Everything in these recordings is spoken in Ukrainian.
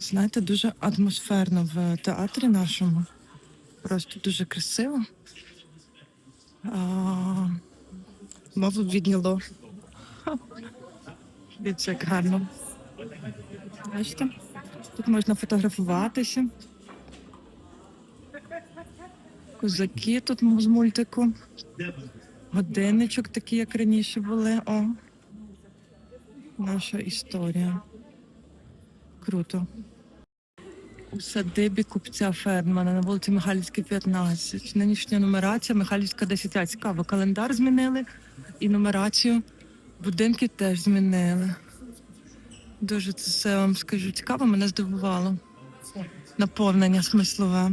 Знаєте, дуже атмосферно в театрі нашому. Просто дуже красиво. А, мову відняло. Ха. Як гарно. Бачите? Тут можна фотографуватися. Козаки тут з мультику. Годинничок такий, як раніше були. О. Наша історія. Круто. У садибі купця Фермана на вулиці Михайлівській, 15. Нинішня нумерація Михайлівська 10. Цікаво, календар змінили і нумерацію будинків теж змінили. Дуже це все вам скажу. Цікаво, мене здивувало. Наповнення смислове.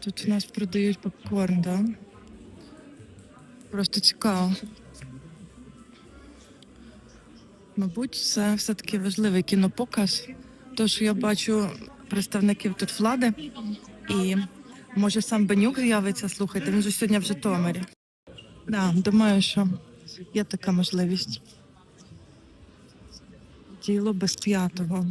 Тут у нас продають попкорн, так? Да? Просто цікаво. Мабуть, це все-таки важливий кінопоказ. То, що я бачу представників тут влади, і може сам Бенюк з'явиться, слухайте, він же сьогодні в Житомирі. Да, думаю, що є така можливість. Діло без п'ятого.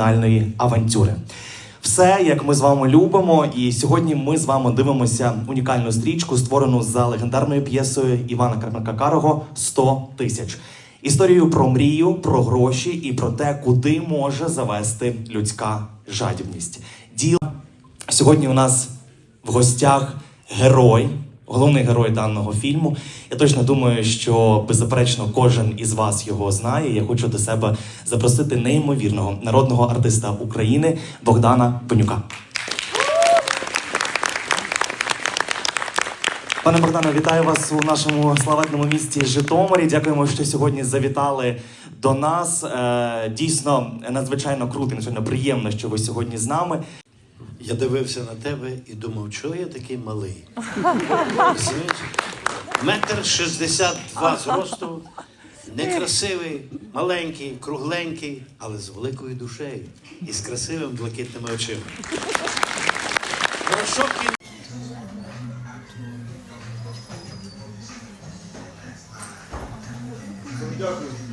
Кримінальної авантюри. Все, як ми з вами любимо, і сьогодні ми з вами дивимося унікальну стрічку, створену за легендарною п'єсою Івана Карпенка Карого «100 тисяч. Історію про мрію, про гроші і про те, куди може завести людська жадібність. Діло сьогодні у нас в гостях герой, головний герой даного фільму. Я точно думаю, що беззаперечно кожен із вас його знає. Я хочу до себе запросити неймовірного народного артиста України Богдана Пенюка. Пане Богдане, вітаю вас у нашому славетному місті Житомирі. Дякуємо, що сьогодні завітали до нас. Е, Дійсно надзвичайно круто, надзвичайно приємно, що ви сьогодні з нами. Я дивився на тебе і думав, чого я такий малий. Метр шістдесят два зросту, некрасивий, маленький, кругленький, але з великою душею і з красивими блакитними очима. Дякую.